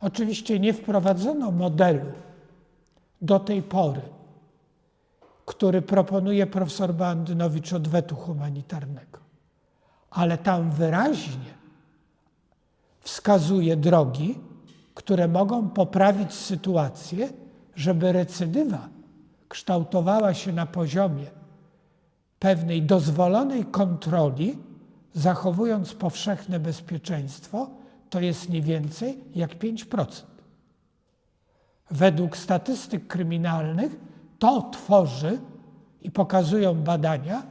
Oczywiście nie wprowadzono modelu do tej pory, który proponuje profesor Bandynowicz odwetu humanitarnego, ale tam wyraźnie wskazuje drogi, które mogą poprawić sytuację, żeby recydywa kształtowała się na poziomie pewnej dozwolonej kontroli, zachowując powszechne bezpieczeństwo, to jest nie więcej jak 5%. Według statystyk kryminalnych to tworzy i pokazują badania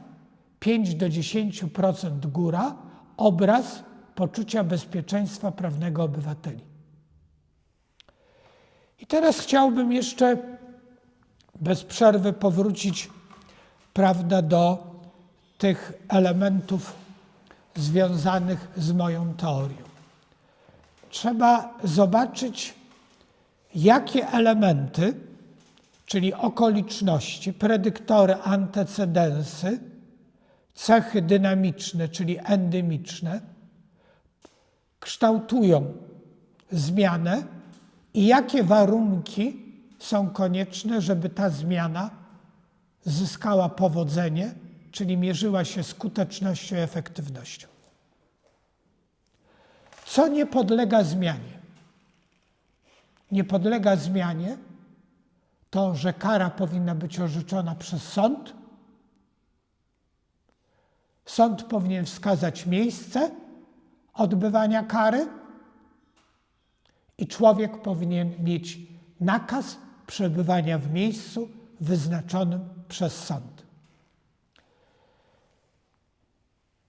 5 do 10% góra obraz poczucia bezpieczeństwa prawnego obywateli. I teraz chciałbym jeszcze bez przerwy powrócić prawda, do tych elementów związanych z moją teorią. Trzeba zobaczyć, jakie elementy, czyli okoliczności, predyktory, antecedensy, cechy dynamiczne, czyli endemiczne, kształtują zmianę i jakie warunki są konieczne, żeby ta zmiana zyskała powodzenie, czyli mierzyła się skutecznością i efektywnością. Co nie podlega zmianie? Nie podlega zmianie to, że kara powinna być orzeczona przez sąd. Sąd powinien wskazać miejsce odbywania kary i człowiek powinien mieć nakaz przebywania w miejscu wyznaczonym przez sąd.